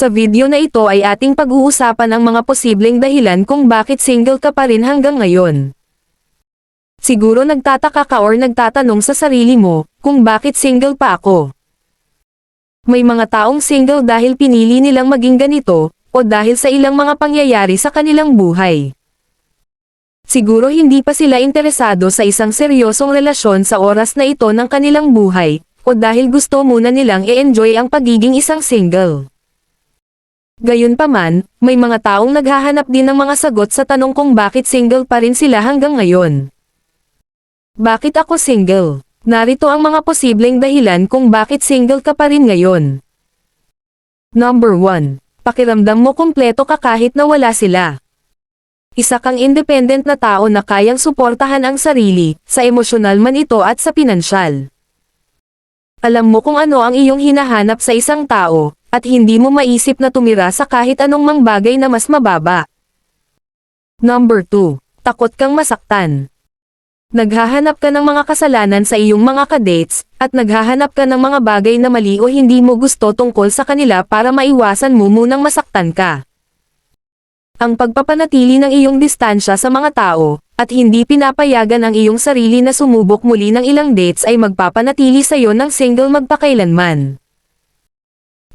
Sa video na ito ay ating pag-uusapan ang mga posibleng dahilan kung bakit single ka pa rin hanggang ngayon. Siguro nagtataka ka or nagtatanong sa sarili mo, kung bakit single pa ako. May mga taong single dahil pinili nilang maging ganito, o dahil sa ilang mga pangyayari sa kanilang buhay. Siguro hindi pa sila interesado sa isang seryosong relasyon sa oras na ito ng kanilang buhay, o dahil gusto muna nilang i-enjoy ang pagiging isang single. Gayunpaman, may mga taong naghahanap din ng mga sagot sa tanong kung bakit single pa rin sila hanggang ngayon. Bakit ako single? Narito ang mga posibleng dahilan kung bakit single ka pa rin ngayon. Number 1. Pakiramdam mo kumpleto ka kahit na wala sila. Isa kang independent na tao na kayang suportahan ang sarili, sa emosyonal man ito at sa pinansyal. Alam mo kung ano ang iyong hinahanap sa isang tao, at hindi mo maisip na tumira sa kahit anong mang bagay na mas mababa. Number 2. Takot kang masaktan. Naghahanap ka ng mga kasalanan sa iyong mga kadates, at naghahanap ka ng mga bagay na mali o hindi mo gusto tungkol sa kanila para maiwasan mo munang masaktan ka. Ang pagpapanatili ng iyong distansya sa mga tao, at hindi pinapayagan ang iyong sarili na sumubok muli ng ilang dates ay magpapanatili sa iyo ng single magpakailanman.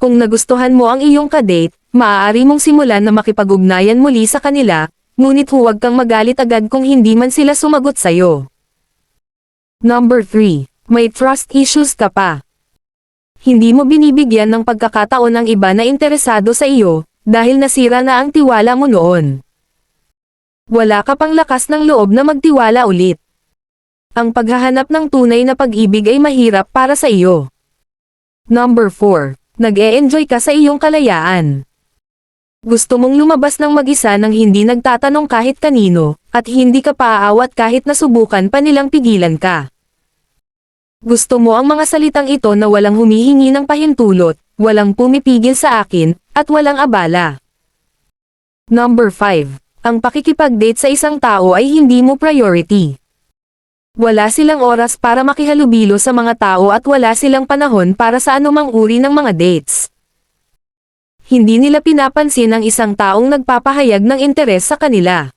Kung nagustuhan mo ang iyong kadate, maaari mong simulan na makipag-ugnayan muli sa kanila, ngunit huwag kang magalit agad kung hindi man sila sumagot sa'yo. Number 3. May trust issues ka pa. Hindi mo binibigyan ng pagkakataon ng iba na interesado sa iyo, dahil nasira na ang tiwala mo noon. Wala ka pang lakas ng loob na magtiwala ulit. Ang paghahanap ng tunay na pag-ibig ay mahirap para sa iyo. Number 4. Nag-e-enjoy ka sa iyong kalayaan. Gusto mong lumabas ng mag-isa nang hindi nagtatanong kahit kanino, at hindi ka paaawat kahit nasubukan pa nilang pigilan ka. Gusto mo ang mga salitang ito na walang humihingi ng pahintulot, walang pumipigil sa akin, at walang abala. Number 5. Ang pakikipag-date sa isang tao ay hindi mo priority. Wala silang oras para makihalubilo sa mga tao at wala silang panahon para sa anumang uri ng mga dates. Hindi nila pinapansin ang isang taong nagpapahayag ng interes sa kanila.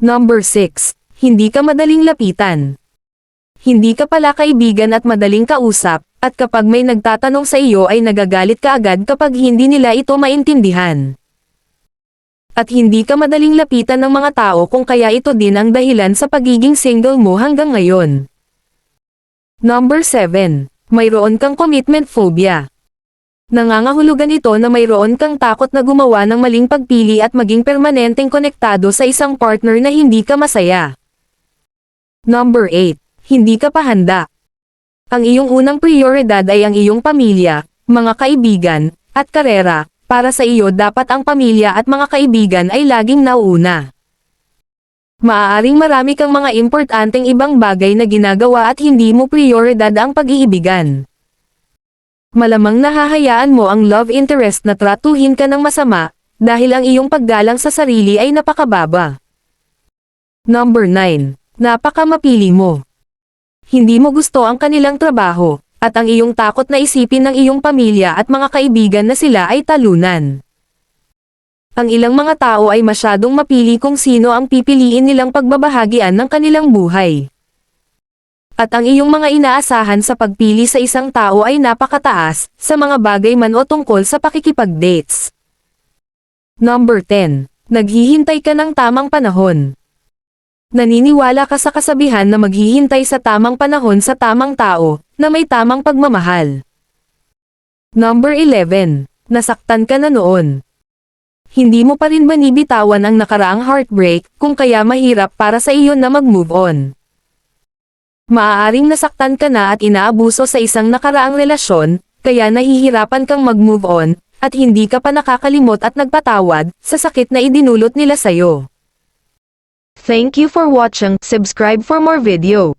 Number 6. Hindi ka madaling lapitan. Hindi ka pala kaibigan at madaling kausap, at kapag may nagtatanong sa iyo ay nagagalit ka agad kapag hindi nila ito maintindihan. At hindi ka madaling lapitan ng mga tao kung kaya ito din ang dahilan sa pagiging single mo hanggang ngayon. Number 7. Mayroon kang commitment phobia. Nangangahulugan ito na mayroon kang takot na gumawa ng maling pagpili at maging permanenteng konektado sa isang partner na hindi ka masaya. Number 8. Hindi ka pa handa. Ang iyong unang prioridad ay ang iyong pamilya, mga kaibigan, at karera, para sa iyo dapat ang pamilya at mga kaibigan ay laging nauuna. Maaaring marami kang mga importanteng ibang bagay na ginagawa at hindi mo prioridad ang pag-iibigan. Malamang nahahayaan mo ang love interest na tratuhin ka ng masama, dahil ang iyong paggalang sa sarili ay napakababa. Number 9. Napaka mapili mo. Hindi mo gusto ang kanilang trabaho, at ang iyong takot na isipin ng iyong pamilya at mga kaibigan na sila ay talunan. Ang ilang mga tao ay masyadong mapili kung sino ang pipiliin nilang pagbabahagian ng kanilang buhay. At ang iyong mga inaasahan sa pagpili sa isang tao ay napakataas, sa mga bagay man o tungkol sa pakikipag-dates. Number 10. Naghihintay ka ng tamang panahon. Naniniwala ka sa kasabihan na maghihintay sa tamang panahon sa tamang tao, na may tamang pagmamahal. Number 11. Nasaktan ka na noon. Hindi mo pa rin ba nibitawan ang nakaraang heartbreak, kung kaya mahirap para sa iyo na mag-move on. Maaaring nasaktan ka na at inaabuso sa isang nakaraang relasyon, kaya nahihirapan kang mag-move on, at hindi ka pa nakakalimot at nagpatawad, sa sakit na idinulot nila sa'yo. Thank you for watching, subscribe for more video.